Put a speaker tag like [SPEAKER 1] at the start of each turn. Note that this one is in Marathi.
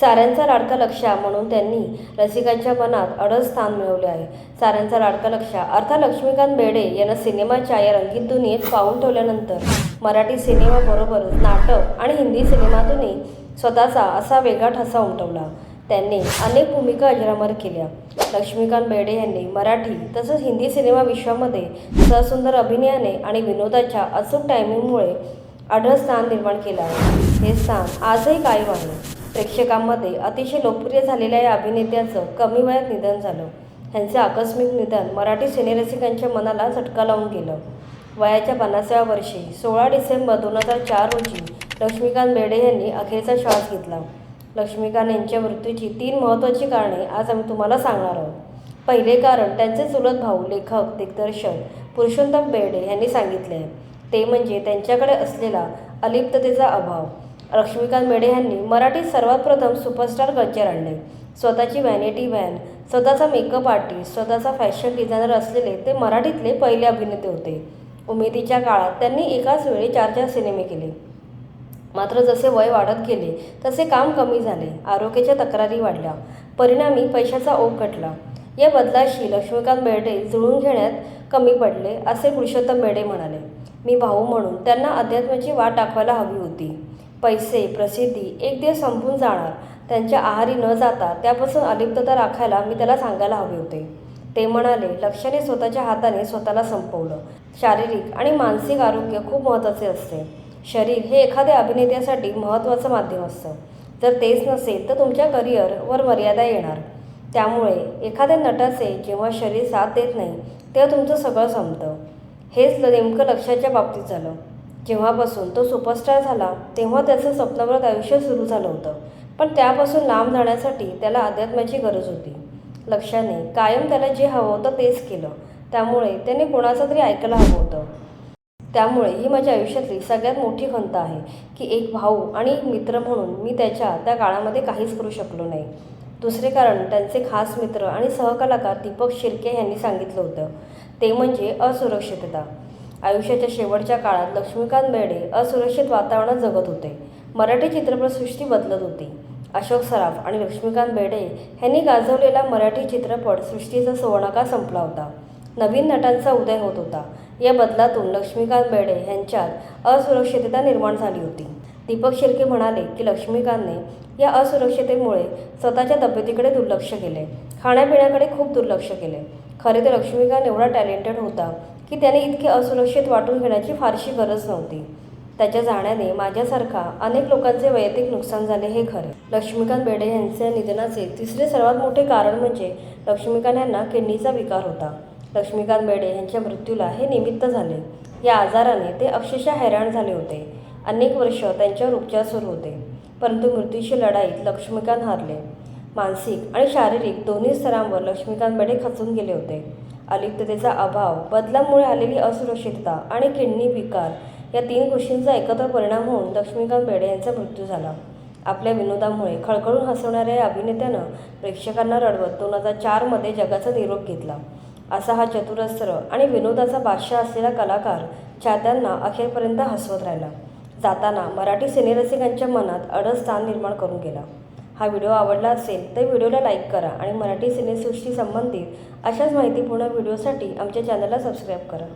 [SPEAKER 1] साऱ्यांचा लाडका लक्ष्या म्हणून त्यांनी रसिकांच्या मनात अडस स्थान मिळवले आहे. साऱ्यांचा लाडका लक्ष्या अर्थात लक्ष्मीकांत बेडे यांना सिनेमाच्या या रंगीत दुनियेत पाहून ठेवल्यानंतर मराठी सिनेमाबरोबरच नाटक आणि हिंदी सिनेमातूनही स्वतःचा असा वेगळा ठसा उमटवला. त्यांनी अनेक भूमिका अजरामर केल्या. लक्ष्मीकांत बेर्डे यांनी मराठी तसंच हिंदी सिनेमा विश्वामध्ये सहसुंदर अभिनयाने आणि विनोदाच्या अचूक टायमिंगमुळे आढळ स्थान निर्माण केलं आहे. हे स्थान आजही कायम आहे. प्रेक्षकांमध्ये अतिशय लोकप्रिय झालेल्या या अभिनेत्याचं कमी वयात निधन झालं. ह्यांचे आकस्मिक निधन मराठी सिनेरसिकांच्या मनाला झटका लावून गेलं. वयाच्या पन्नासाव्या वर्षी सोळा डिसेंबर दोन हजार चार रोजी लक्ष्मीकांत बेडे यांनी अखेरचा श्वास घेतला. लक्ष्मीकांत यांच्या मृत्यूची तीन महत्त्वाची कारणे आज आम्ही तुम्हाला सांगणार आहोत. पहिले कारण त्यांचे चुलत भाऊ लेखक दिग्दर्शक पुरुषोत्तम बेडे यांनी सांगितले आहे. ते म्हणजे त्यांच्याकडे असलेला अलिप्ततेचा अभाव. लक्ष्मीकांत मेढे यांनी मराठीत सर्वात प्रथम सुपरस्टार कल्चर आणले. स्वतःची व्हॅनिटी व्हॅन स्वतःचा मेकअप आर्टिस्ट स्वतःचा फॅशन डिझायनर असलेले ते मराठीतले पहिले अभिनेते होते. उमेदीच्या काळात त्यांनी एकाच वेळी चार चार सिनेमे केले. मात्र जसे वय वाढत गेले तसे काम कमी झाले. आरोग्याच्या तक्रारी वाढल्या. परिणामी पैशाचा ओघ घटला. या बदलाशी लक्ष्मीकांत बेर्डे जुळून घेण्यात कमी पडले असे पुरुषोत्तम बेर्डे म्हणाले. मी भाऊ म्हणून त्यांना अध्यात्माची वाट दाखवायला हवी होती. पैसे प्रसिद्धी एक दिवस संपून जाणार. त्यांच्या आहारी न जाता त्यापासून अलिप्तता राखायला मी त्याला सांगायला हवे होते. ते म्हणाले लक्षाने स्वतःच्या हाताने स्वतःला संपवलं. शारीरिक आणि मानसिक आरोग्य खूप महत्त्वाचे असते. शरीर हे एखाद्या अभिनेत्यासाठी महत्त्वाचं माध्यम असतं. जर तेच नसेल तर तुमच्या करिअरवर मर्यादा येणार. त्यामुळे एखाद्या नटाचे जेव्हा शरीर साथ देत नाही तेव्हा तुमचं सगळं संपतं. हेच नेमकं लक्षाच्या बाबतीत झालं. जेव्हापासून तो सुपरस्टार झाला तेव्हा त्याचं स्वप्नव्रत आयुष्य सुरू झालं होतं. पण त्यापासून लांब जाण्यासाठी त्याला अध्यात्माची गरज होती. लक्ष्याने कायम त्याला जे हवं होतं तेच केलं. त्यामुळे त्याने कोणाचं तरी ऐकायला हवं होतं. त्यामुळे ही माझ्या आयुष्यातली सगळ्यात मोठी खंत आहे की एक भाऊ आणि एक मित्र म्हणून मी त्याच्या त्या काळामध्ये काहीच करू शकलो नाही. दुसरे कारण त्यांचे खास मित्र आणि सहकलाकार दीपक शिर्के यांनी सांगितलं होतं. ते म्हणजे असुरक्षितता. आयुष्याच्या शेवटच्या काळात लक्ष्मीकांत बेर्डे असुरक्षित वातावरणात जगत होते. मराठी चित्रपटसृष्टी बदलत होती. अशोक सराफ आणि लक्ष्मीकांत बेर्डे यांनी गाजवलेला मराठी चित्रपट सृष्टीचा सुवर्णकाळ संपला होता. नवीन नटांचा उदय होत होता. या बदलातून लक्ष्मीकांत बेर्डे यांच्यात असुरक्षितता निर्माण झाली होती. दीपक शिर्के म्हणाले की लक्ष्मीकांतने या असुरक्षितेमुळे स्वतःच्या तब्येतीकडे दुर्लक्ष केले. खाण्यापिण्याकडे खूप दुर्लक्ष केले. खरे तर लक्ष्मीकांत एवढा टॅलेंटेड होता की त्याने इतके असुरक्षित वाटून घेण्याची फारशी गरज नव्हती. त्याच्या जाण्याने माझ्यासारखा अनेक लोकांचे वैयक्तिक नुकसान झाले हे खरे. लक्ष्मीकांत बेडे यांच्या निधनाचे तिसरे सर्वात मोठे कारण म्हणजे लक्ष्मीकांत यांना किडनीचा विकार होता. लक्ष्मीकांत बेडे यांच्या मृत्यूला हे निमित्त झाले. या आजाराने ते अक्षरशः हैराण झाले होते. अनेक वर्ष त्यांच्यावर उपचार सुरू होते. परंतु मृत्यूशी लढाईत लक्ष्मीकांत हारले. मानसिक आणि शारीरिक दोन्ही स्तरांवर लक्ष्मीकांत बेर्डे खचून गेले होते. अलिप्ततेचा अभाव बदलामुळे आलेली असुरक्षितता आणि किडनी विकार या तीन गोष्टींचा एकत्र परिणाम होऊन लक्ष्मीकांत बेडे यांचा मृत्यू झाला. आपल्या विनोदामुळे खळखळून हसवणाऱ्या या अभिनेत्यानं प्रेक्षकांना रडवत दोन हजार चारमध्ये जगाचा निरोप घेतला. असा हा चतुरस्त्र आणि विनोदाचा बादशाह असलेला कलाकार चाहत्यांना अखेरपर्यंत हसवत राहिला. जाताना मराठी सिनेरसिकांच्या मनात अडस स्थान निर्माण करून गेला. हा व्हिडिओ आवडला असेल तर व्हिडिओला लाईक करा आणि मराठी सिनेसृष्टी संबंधित अशाच माहितीपूर्ण व्हिडिओसाठी आमच्या चॅनलला सबस्क्राईब करा.